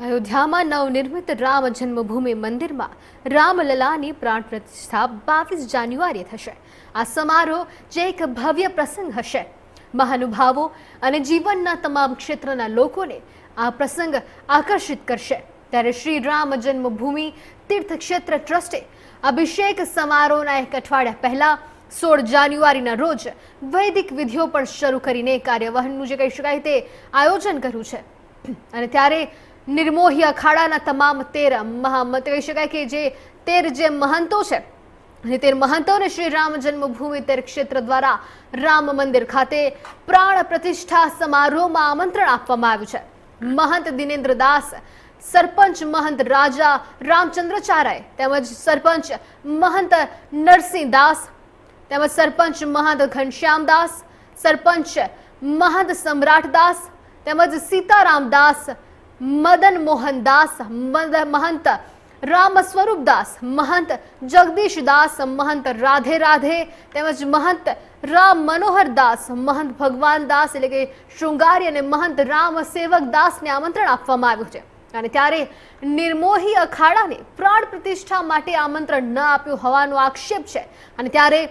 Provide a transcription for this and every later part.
અયોધ્યામાં નવનિર્મિત રામ જન્મભૂમિ મંદિરમાં રામલલાની પ્રાણ પ્રતિષ્ઠા બાવીસ જાન્યુઆરીએ થશે. આ સમારોહ જે એક ભવ્ય પ્રસંગ હશે. મહાનુભાવો અને જીવનના તમામ ક્ષેત્રના લોકોને આ પ્રસંગ આકર્ષિત કરશે. ત્યારે શ્રી રામ જન્મભૂમિ તીર્થક્ષેત્ર ટ્રસ્ટે અભિષેક સમારોહના એક અઠવાડિયા પહેલા સોળ જાન્યુઆરીના રોજ વૈદિક વિધિઓ પણ શરૂ કરીને કાર્યવહનનું જે કહી શકાય તે આયોજન કર્યું છે. અને ત્યારે નિર્મોહી અખાડાના તમામ તેર મહામત કહી શકાય કે જે તેર જે મહંતો છે અને તેર મહંતોને શ્રી રામ જન્મભૂમિ તેર ક્ષેત્ર દ્વારા રામ મંદિર ખાતે પ્રાણ પ્રતિષ્ઠા સમારોહમાં આમંત્રણ આપવામાં આવ્યું છે. મહંત દિનેન્દ્ર દાસ, સરપંચ મહંત રાજા રામચંદ્રચારાય તેમજ સરપંચ મહંત નરસિંહ દાસ, તેમજ સરપંચ મહંત ઘનશ્યામ દાસ, સરપંચ મહંત સમ્રાટ દાસ, તેમજ સીતારામ દાસ મદન મોહનદાસ મહંત રામ સ્વરૂપ દાસ મહંત જગદીશ દાસ મહંત રાધે રાધે તેમજ મહંત રામ મનોહર દાસ મહંત ભગવાન દાસ એટલે કે શૃંગારી અને મહંત રામ સેવક દાસને આમંત્રણ આપવામાં આવ્યું છે. અને ત્યારે નિર્મોહી અખાડાને પ્રાણ પ્રતિષ્ઠા માટે આમંત્રણ ન આપ્યું હોવાનો આક્ષેપ છે. અને ત્યારે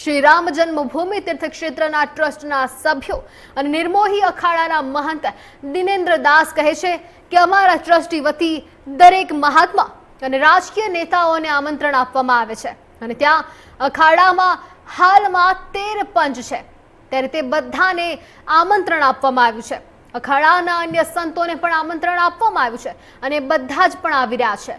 શ્રી રામ જન્મભૂમિ તીર્થક્ષેત્રના ટ્રસ્ટના સભ્યો અને નિર્મોહી અખાડાના મહંત દિનેન્દ્ર દાસ કહે છે કે અમારા ટ્રસ્ટી વતી દરેક મહાત્મા અને રાજકીય નેતાઓને આમંત્રણ આપવામાં આવે છે. અને ત્યાં અખાડામાં હાલમાં તેર પંચ છે. ત્યારે તે બધાને આમંત્રણ આપવામાં આવ્યું છે. અખાડાના અન્ય સંતોને પણ આમંત્રણ આપવામાં આવ્યું છે અને બધા જ પણ આવી રહ્યા છે.